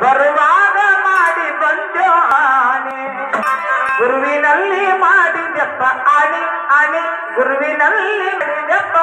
ಬರುವಾಗ ಮಾಡಿ ಬಂದೋ ಆನೆ ಗುರುವಿನಲ್ಲಿ ಮಾಡಿದಪ್ಪ ಆಣಿ ಆಣಿ ಗುರುವಿನಲ್ಲಿ ಮಾಡಿದಪ್ಪ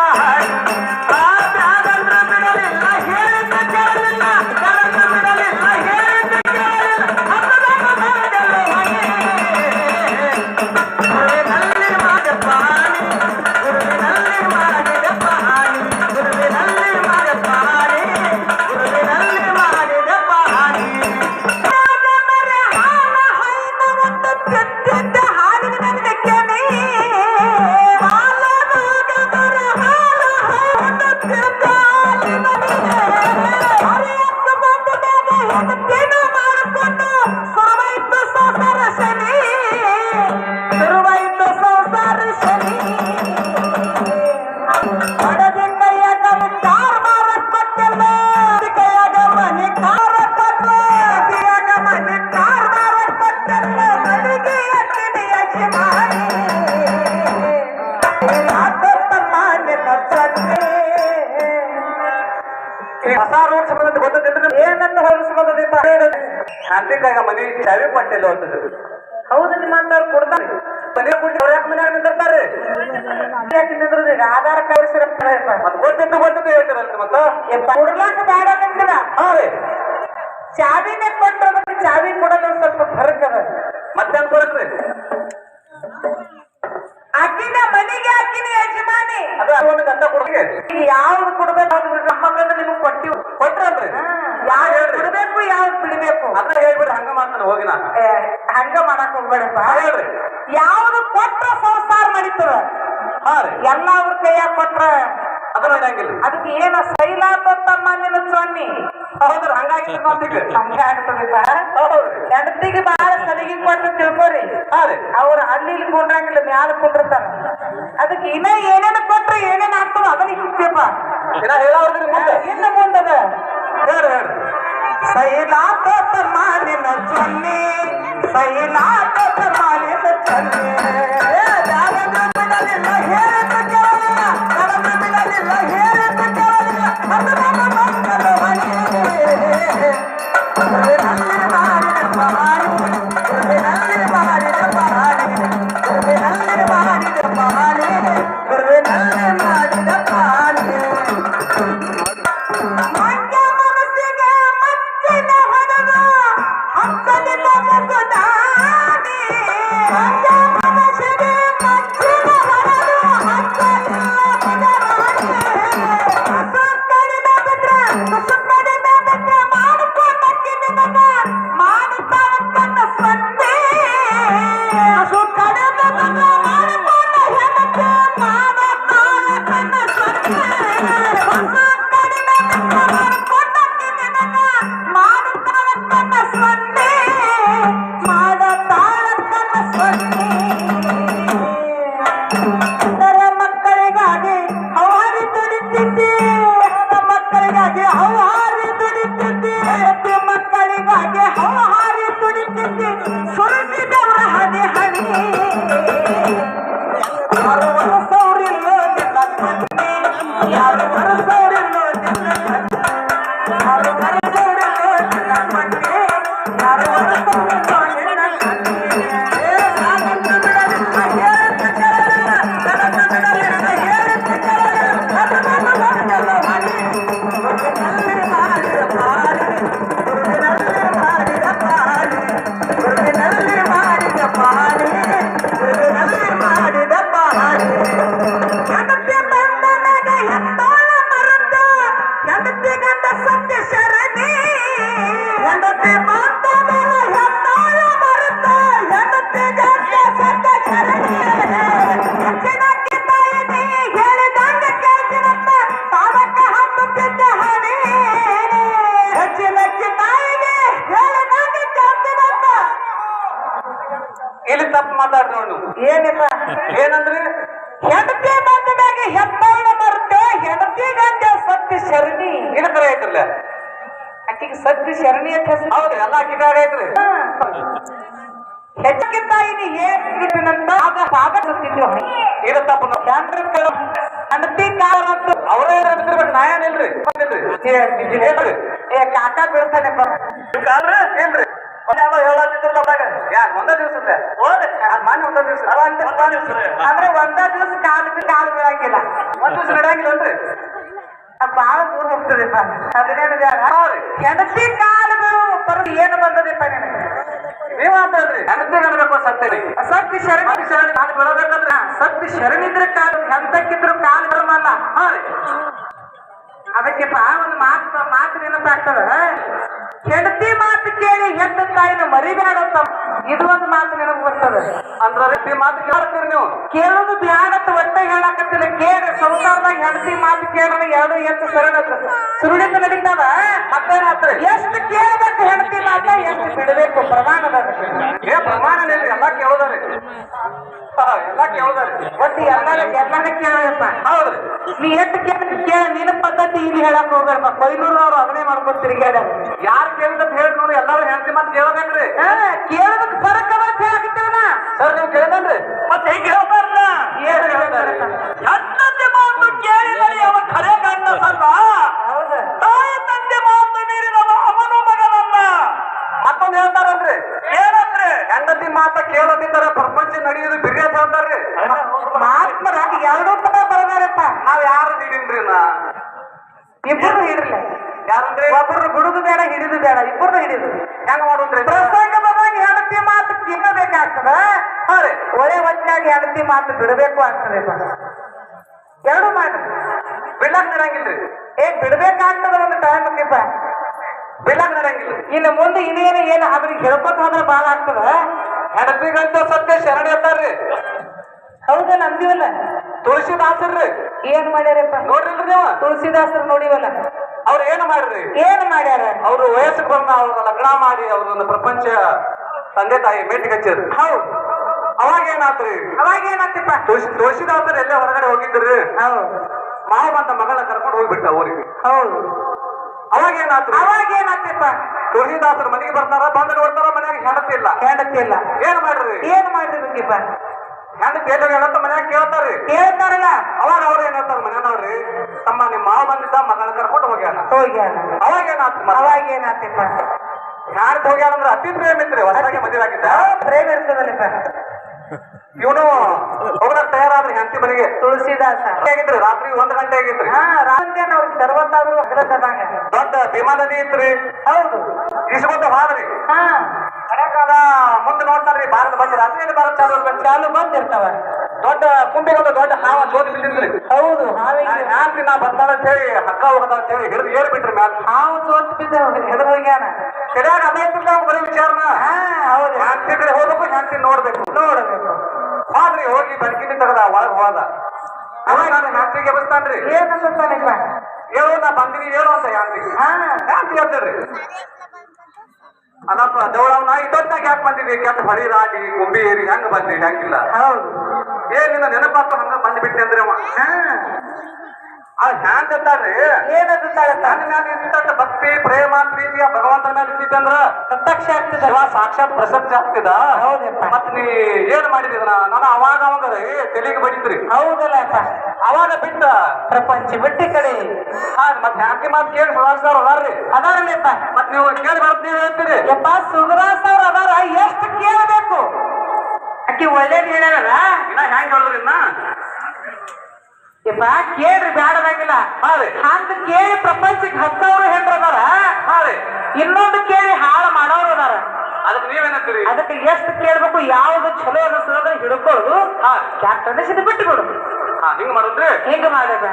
ಅಂತದ್ದು ಹೌದು ನಿಮ್ಮಂತವ್ರು ಕೊಡ್ತಾರೆ. ಮನೆ ಕೊಟ್ಟು ಅವ್ರ ಯಾಕೆ ಮನ್ಯಾಗ ನಿಂತಿರ್ತಾರೆ? ಯಾಕೆ ನಿಂದ್ರದು ಈಗ? ಆಧಾರ್ ಕಾರ್ಡ್ ಮತ್ತೆ ಗೊತ್ತಿತ್ತು ಗೊತ್ತಿತ್ತು ಹೇಳ್ತಾರಲ್ರಿ ಮತ್ತ? ಕೊಡ್ಲಾಕ ಬೇಡ ನಿಮ್ಗದ ಹಾ ರೀ. ಚಾವಿನೇ ಕೊಟ್ಟರೆ ಚಾವಿ ಕೊಡಲ್ಲ ಸ್ವಲ್ಪ ಫರಕ್ ಅದ. ಮತ್ತೆ ಕೊಡಕ್ರಿ ಆಕಿನ ಮನೆಗೆ ಆಕಿನ ಯಜಮಾನಿ. ಅದು ಒಂದು ಗಂಟ ಕೊಡ್ತೀವಿ ಯಾವ್ದು ಕೊಡ್ಬೇಕು ಅದು ನಮ್ಮ ಮಕ್ಕಳನ್ನ ನಿಮಗೆ ಕೊಟ್ಟಿವ್ ಕೊಟ್ರಲ್ರಿ ಯಾವ್ದು ಕೊಡ್ಬೇಕು ಯಾವ್ದು ಬಿಡ್ಬೇಕು? ಅದನ್ನ ಹೇಳ್ಬಿಡ್ರಿ ಹಂಗ ಮಾಡ್ತಾನೆ ಹೋಗಿ ನಾನು. ಹಂಗ ಮಾಡಕ್ ಹೋಗ್ಬೇಡಪ್ಪ. ಹೇಳ್ರಿ. ಯಾವ್ದು ಕೊಟ್ರ ಸಂಸಾರ ನಡೀತದ? ಎಲ್ಲ ಅವ್ರ ಕೈಯಾಗ ಕೊಟ್ರ ಅದನ್ನ ಇರಂಗಿಲ್ಲ ಅದಕ್ಕೆ ಏನ ಸೈಲ ತಮ್ಮ ನಿನ್ನ ಸೊನ್ನಿ ಹೌದ್ರ ಹಂಗಾಗಿ ಹಂಗಾಗ್ತದಪ್ಪ. ಹೆಂಡತಿಗೆ ಬಹಳ ಸಲಿಗೆ ಕೊಟ್ಟು ತಿಳ್ಕೊರಿ. ಹಾ ರೀ. ಅವ್ರ ಅಲ್ಲಿ ಇಲ್ಲಿ ಕುಂಡ್ರಂಗಿಲ್ಲ ಮ್ಯಾಲ ಕುಂಡಿರ್ತಾರ. ಅದಕ್ಕೆ ಇನ್ನ ಏನೇನ ಕೊಟ್ರೆ ಏನೇನ ಆಗ್ತದ ಅದನ್ನ ಇಕ್ಕಪ್ಪ ಇನ್ನ ಹೇಳೋದ್ರಿ ಇನ್ನು ಮುಂದದ. ಹೇಳಿ ಹೇಳಿ ಸೈಲಾತ ನಿನ್ನ ಸೊನ್ನೆ ಸೈಲಾತ ತಮ್ಮ ನಿನ್ನ ಯಾರನ್ನ ಆಕಿಗಾರ ಐತ್ರಿ ಹೆಚ್ಚಿಗೆ ತಾಯಿನಿ ಏನಿಟ್ಟನಂತ ಆಗ ಸಾಗ ಸತ್ತಿದ್ವು ಇದು ತಪ್ಪು ಕಾಲ ಅಂತ ಅವರೇ ಬಿಟ್ಟಿರ್ಬೇಕು ನಾ ಏನಿಲ್ರಿ ಹೇಳ್ರಿ ಏ ಕಾಕ ಬೀಳ್ತಾನೆ ಕಾಲ್ರಿ ಏನ್ರಿ? ಒಂದ ದಿವಸ ಅದ್ ಮಾನ್ಯ ಒಂದ ದಿವಸ. ಅಂದ್ರೆ ಒಂದ ದಿವಸ ಕಾಲು ಕಾಲು ಬೀಳಂಗಿಲ್ಲ ಒಂದ್ ದಿವಸ ನಡೆಯಂಗಿಲ್ಲನ್ರಿ ಅದ್ ಬಾಳ ದೂರ ಹೋಗ್ತದೆ ಹೆಂಡತಿ ಕಾಲು ಪರ ಏನು ಬಂದದಪ್ಪ ನಿನಗೆ? ನೀವ್ ಮಾತಾಡ್ರಿ ಹೆಂಡತಿ ಅನ್ಬೇಕು ಸತ್ತೇರಿ ಸತ್ಯ ಶರಣ ಶರಣ ನಾನು ಬೀಳಬೇಕಂದ್ರ? ಸತ್ಯ ಶರಣಿದ್ರೆ ಕಾಲು ಎಂತಕ್ಕಿದ್ರು ಕಾಲು ಬರಮಲ್ಲ ಹಾ ರೀ. ಅದಕ್ಕೆಪ್ಪ ಒಂದು ಮಾತು ಮಾತು ನೆನಪಾಗ್ತದ? ಹೆಂಡತಿ ಮಾತು ಕೇಳಿ ಹೆತ್ತ ತಾಯಿನ ಮರಿಬೇಡಂತ ಇದು ಒಂದು ಮಾತು ನೆನಪು ಬರ್ತದ. ಅಂದ್ರ ಹೆಂಡತಿ ಮಾತು ಕೇಳ್ತೀರಿ ನೀವು? ಕೇಳೋದು ಬ್ಯಾಡತ್ತ ಒಟ್ಟೆ ಹೇಳಕತ್ತಿಲ್ಲ. ಕೇಳ, ಸಂಸಾರದಾಗ ಹೆಂಡತಿ ಮಾತು ಕೇಳೋಣ ಎರಡು ಎಷ್ಟು ಸರಳ ಸುರುಳಿತ ನಡೀತಾವ ಮತ್ತೇನಾತ್ರಿ ಎಷ್ಟು ಕೇಳಬೇಕು ಹೆಂಡತಿ ಬಿಡಬೇಕು ಪ್ರಮಾಣದ ಏ ಪ್ರಮಾಣ ನಿಲ್ರಿ ಎಲ್ಲ ಕೇಳೋದ್ರಿ ಎಲ್ಲ ಎಲ್ಲಾ ಕೇಳೋದ್ರಿ ಒಟ್ಟು ಎಲ್ಲಾರ ಎಲ್ಲಾರ ಕೇಳಪ್ಪ ಹೌದು ನೀ ಎಷ್ಟು ಕೇಳ ಕೇಳ ನಿನ್ನ ಪದ್ಧತಿ ಇಲ್ಲಿ ಹೇಳಕ್ ಹೋಗ್ಬೇಡ ಕೊಯ್ನೂರ್ನವ್ರು ಅದನ್ನೇ ಮಾಡ್ಕೊತೀರಿ ಕೇಳ ಯಾರು ಕೇಳಿದ್ ಹೇಳಿ ನೋಡಿ ಎಲ್ಲಾರು ಹೆಂಡತಿ ಮತ್ತೆ ಕೇಳಬೇಕ್ರಿ. ಕೇಳೋದಕ್ಕೆ ಸರಕ ಅಂತ ಹೇಳಕತ್ತೀವನ ಸರ್ ನೀವು ಕೇಳಿದ್ರಿ ಮತ್ತೆ ಹಿಂಗ್ ಹೇಳ್ತಾರಲ್ಲ? ಏನ್ ಹೇಳ್ತಾರೆ? ಹೆಂಡತಿ ಮಾತು ಕೇಳಿದರೆ ಅವ ಖರೆ ಹೌದು ತಾಯಿ ತಂದೆ ಮಾತು ಮೀರಿದವ ಅವನು ಮಗನಲ್ಲ ಮತ್ತೊಂದು ಏನಂದ್ರೆ ಹೆಂಡತಿ ಮಾತ ಕೇಳದಿದ್ದರ ಪ್ರಪಂಚ ನಡೆಯುವುದು ಬಿರಿ ಅಂತಾರ್ರಿ ಮಹಾತ್ಮರ ಎರಡೂ ಪದ ಬರದಾರಪ್ಪ ನಾವ್ ಯಾರು ನೀಡಿನ್ರಿ ನಾ ಇಬ್ಬರು ಹಿಡಿರ್ಲಿ. ಯಾರಂದ್ರೆ? ಒಬ್ಬರು ಬಿಡುದು ಬೇಡ ಹಿಡಿದು ಬೇಡ. ಇಬ್ಬರು ಹಿಡಿದು. ಹೆಂಗ ಮಾಡುದ್ರಿ? ಪ್ರಸಂಗದಾಗ ಹೆಂಡತಿ ಮಾತು ತಿನ್ನಬೇಕಾಗ್ತದ ಹೌದ್ರಿ ಒಳ್ಳೆ ಹೊತ್ತಿನಾಗ ಹೆಂಡತಿ ಮಾತು ಬಿಡಬೇಕು ಆಗ್ತದೆಪ್ಪ ಎರಡು ಮಾತು. ಬಿಡಕ್ ನಡೆಯಂಗಿಲ್ರಿ ಏ ಬಿಡ್ಬೇಕಾಗ್ತದ ಒಂದು ಟೈಮ್ ಮುಗಿಪ್ಪ ಬಿಡಕ್ ನಡಂಗಿಲ್ಲ ಇನ್ನು ಮುಂದೆ ಇನ್ನೇನು ಏನು ಅವ್ರಿಗೆ ಹೇಳ್ಕೊತ ಹೋದ್ರೆ ಭಾಳ ಆಗ್ತದ. ಹೆಣಪಿಗಂತ ಸತ್ಯ ಶರಣ ಇರ್ತಾರ್ರಿ ಹೌದಲ್ಲ ಅಂದಿವಲ್ಲ ತುಳಸಿದಾಸರ್ರಿ. ಏನ್ ಮಾಡ್ಯಾರಪ್ಪ? ನೋಡ್ರಿ ನೀವು? ತುಳಸಿದಾಸರು ನೋಡಿವಲ್ಲ. ಅವ್ರು ಏನು ಮಾಡ್ರಿ? ಏನ್ ಮಾಡ್ಯಾರ? ಅವ್ರು ವಯಸ್ಸಿಗೆ ಬಂದ ಅವ್ರ ಲಗ್ನ ಮಾಡಿ ಅವ್ರನ್ನ ಪ್ರಪಂಚ ತಂದೆ ತಾಯಿ ಮೇಟಿಗೆ ಹಚ್ಚಿದ್ರು. ಹೌದು. ಅವಾಗ ಏನಾತ್ರಿ? ಅವಾಗ ಏನಾತಿಪ್ಪ ತುಳಸಿ ತುಳಸಿದಾಸರು ಎಲ್ಲೇ ಹೊರಗಡೆ ಹೋಗಿದ್ರಿ? ಹೌದು. ಮಾವ ಬಂದ ಮಗಳ ಕರ್ಕೊಂಡು ಹೋಗ್ಬಿಟ್ಟ ಊರಿಗೆ. ಹೌದು. ಅವಾಗ ಅವಾಗ ಏನಾಗ್ತಿಪ್ಪ ತುಳಸಿದಾಸರು ಮನೆಗೆ ಬರ್ತಾರ ಬಂದು ನೋಡ್ತಾರ ಮನ್ಯಾಗ ಹೆಂಡತಿ ಇಲ್ಲ ಹೆಂಡತಿ ಇಲ್ಲ ಏನ್ ಮಾಡ್ರಿ? ಏನ್ ಮಾಡ್ರಿ ಬೇಕಿಪ್ಪ? ಹೆಂಡತಿ ಎಲ್ಲ ಹೇಳಂತ ಮನ್ಯಾಗ ಕೇಳ್ತಾರ್ರಿ. ಕೇಳ್ತಾರಲ್ಲ. ಅವಾಗ ಅವ್ರು ಏನ್ ಹೇಳ್ತಾರ ಮನೆಯವ್ರಿ ತಮ್ಮ ನಿಮ್ಮ ಮಾವ ಬಂದಿದ್ದ ಮಗಳ ಕರ್ಕೊಂಡು ಹೋಗ್ಯಾನ. ಹೋಗ್ಯಾನ. ಅವಾಗ ಏನಾತ್ರಿ ಅವಾಗ ಏನಾತಿಪ್ಪ ಯಾರ್ದು ಹೋಗ್ಯಾನಂದ್ರ ಅತಿ ಪ್ರೇಮ ಇತ್ರಿ ಹೊಸದಾಗಿ ಮದುವೆ ಆಗಿದ್ದ? ಪ್ರೇಮ ಇರ್ತದಲ್ಲಪ್ಪ ಇವನು ಹೋಗಕ್ ತಯಾರಾದ್ರಿ ಹೆಂಡತಿ ಮನೆಗೆ. ತುಳಸಿದಾಸ. ಆಗಿದ್ರಿ ರಾತ್ರಿ ಒಂದ್ ಗಂಟೆ ಆಗಿತ್ರಿ? ಹಾ ರಾಮದೇನ್ ಅವ್ರಿಗೆ ಸರ್ವತ್ತಾದ್ರು ಅಗ್ರಸದಂಗ ದೊಡ್ಡ ಭೀಮಾ ನದಿ ಇತ್ರಿ? ಹೌದು. ಇಸ್ಕೊಂತ ಹಾದ್ರಿ? ಕಡೆಕಾದ ಮುಂದೆ ನೋಡ್ತಾರ್ರಿ ಭಾರತ ಬಂದ್ ರಾತ್ರಿ ಭಾರತ ಚಾಲು ಆಗ್ಬೇಕು. ಚಾಲು ಬಂದಿರ್ತಾವ. ದೊಡ್ಡ ಕುಂಬಿಗೊಂದು ದೊಡ್ಡ ಹಾವ ಜೋತಿ ಬಿದ್ದಿದ್ರಿ ಹೌದು ಹಾವಿ ನಾ ಬರ್ತಾಳ ಅಂತ ಹೇಳಿ ಹಕ್ಕ ಹೋಗದ ಅಂತ ಹೇಳಿ ಹಿಡಿದು ಏರ್ ಬಿಟ್ರಿ ಮ್ಯಾಲ. ಹಾವು ಜೋತಿ ಬಿದ್ದ ಹೆದ್ರ ಹೋಗ್ಯಾನ. ಸರಿಯಾಗಿ ಅದಾಯ್ತು ಬರೀ ವಿಚಾರನ? ಹೌದು. ಹೆಂಡತಿ ಕಡೆ ಹೋಗ್ಬೇಕು ಹೆಂಡತಿ ನೋಡ್ಬೇಕು. ನೋಡಬೇಕು. ಆದ್ರಿ ಹೋಗಿ ಬಡಕಿನ ತಗದ ಒಳಗ್ ಹೋದ. ಅವಾಗ ನಾನು ಬರ್ತಾನ್ರಿ ಬಸ್ತಾನ್ರಿ. ಏನಂತಾನಪ್ಪ ಹೇಳು ನಾ ಬಂದಿನಿ ಹೇಳು ಅಂತ ಹಾ. ಹೆಂಡತಿ ಹೇಳ್ತಾರ್ರಿ ಅಲ್ಲಪ್ಪ ದೇವಳವ್ನ ಇದೊತ್ತಾಗ ಯಾಕೆ ಬಂದಿದ್ವಿ ಕೆಟ್ಟ ಹೊಡಿ ರಾಗಿ ಗುಂಬಿ ಏರಿ ಹೆಂಗ್ ಬಂದ್ರಿ ಹೆಂಗಿಲ್ಲ. ಹೌದು. ಏನಿಲ್ಲ ನೆನಪಾತು ಹಂಗ ಬಂದ್ಬಿಟ್ಟೆ ಅಂದ್ರೆ ಅವ. ಆ ಹ್ಯಾಂಗ್ ಅಂತಾರ್ರಿ ಏನಂತಾಳಪ್ಪ ನನ್ನ ಮ್ಯಾಲ ಭಕ್ತಿ ಪ್ರೇಮ ಪ್ರೀತಿಯ ಭಗವಂತನ ಮೇಲೆ ಇದ್ದಿದ್ದೆ ಅಂದ್ರ ಪ್ರತ್ಯಕ್ಷ ಆಗ್ತಿದ್ದ. ಶಿವ ಸಾಕ್ಷಾತ್ ಪ್ರಸಕ್ತಿ ಆಗ್ತಿದ ಹೌದಪ್ಪ. ಮತ್ ನೀ ಏನ್ ಮಾಡಿದಿದ್ರ ನಾನು ಅವಾಗ ಅವಾಗ ತೆಲಿಗೆ ಬಡಿದ್ರಿ ಹೌದಲ್ಲ ಅವಾಗ ಬಿಟ್ಟ. ಪ್ರಪಂಚ ಬಿಟ್ಟಿ ಕಡೆ. ಹಾ ಮತ್ ಹ್ಯಾಂಗಿ ಮಾತು ಕೇಳಿ ಸುಧಾರಿಸ್ತಾರ ಅದಾರ್ರಿ. ಅದಾರಲ್ಲಪ್ಪ ಮತ್ ನೀವು ಕೇಳಿ ನೀವ್ ಹೇಳ್ತೀರಿ. ಯಪ್ಪ ಸುಧಾರ್ ಅವ್ರ ಅದಾರ. ಎಷ್ಟು ಕೇಳಬೇಕು? ಅಕ್ಕಿ ಒಳ್ಳೇದ್ ಹೇಳ್ಯಾರಲ್ಲ? ಇನ್ನ ಹ್ಯಾಂಗ್ ಹೇಳಿದ್ರಿ ಇನ್ನ? ಯಪ್ಪ ಕೇಳ್ರಿ ರೀ ಹಂಗ. ಕೇಳಿ ಪ್ರಪಂಚಕ್ಕೆ ಹತ್ತವ್ರು ಹೆಂಡ್ರ ಅದಾರ? ಹಾ ಇನ್ನೊಂದು ಕೇಳಿ ಹಾಳು ಮಾಡೋರು ಅದಾರ. ಅದಕ್ಕೆ ನೀವೇನಂತೀರಿ? ಅದಕ್ಕೆ ಎಷ್ಟು ಕೇಳ್ಬೇಕು ಯಾವ್ದು ಚಲೋ ಅನಿಸ್ತದ ಹಿಡ್ಕೊಳ್ಳೋದು. ಹಾ ಸಿದ್ಧ ಬಿಟ್ಟು ಹಾ ಹಿಂಗ್ ಮಾಡುದ್ರಿ? ಹೆಂಗ ಮಾಡಿದ.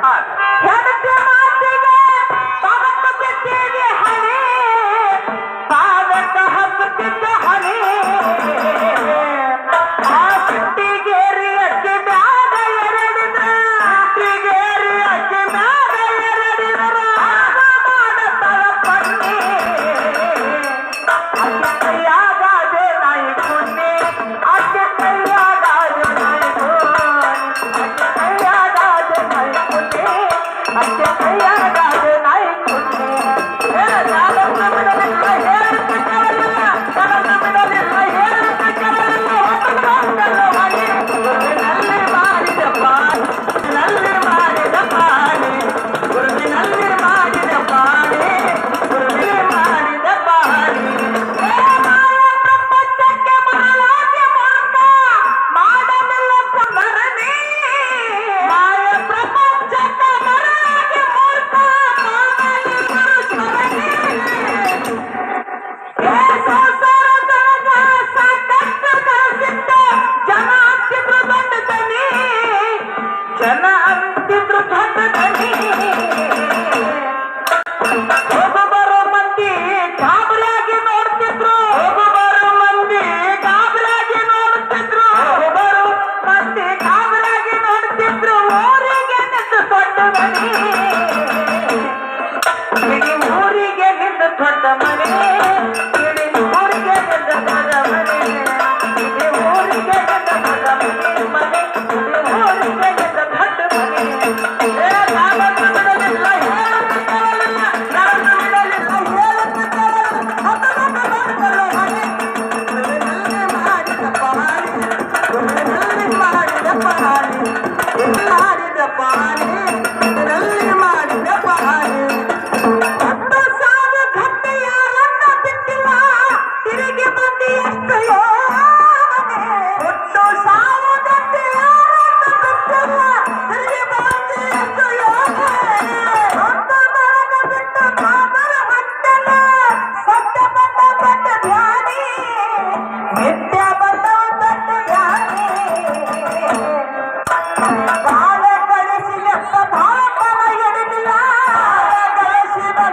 put the money.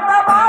ಮಾತಾ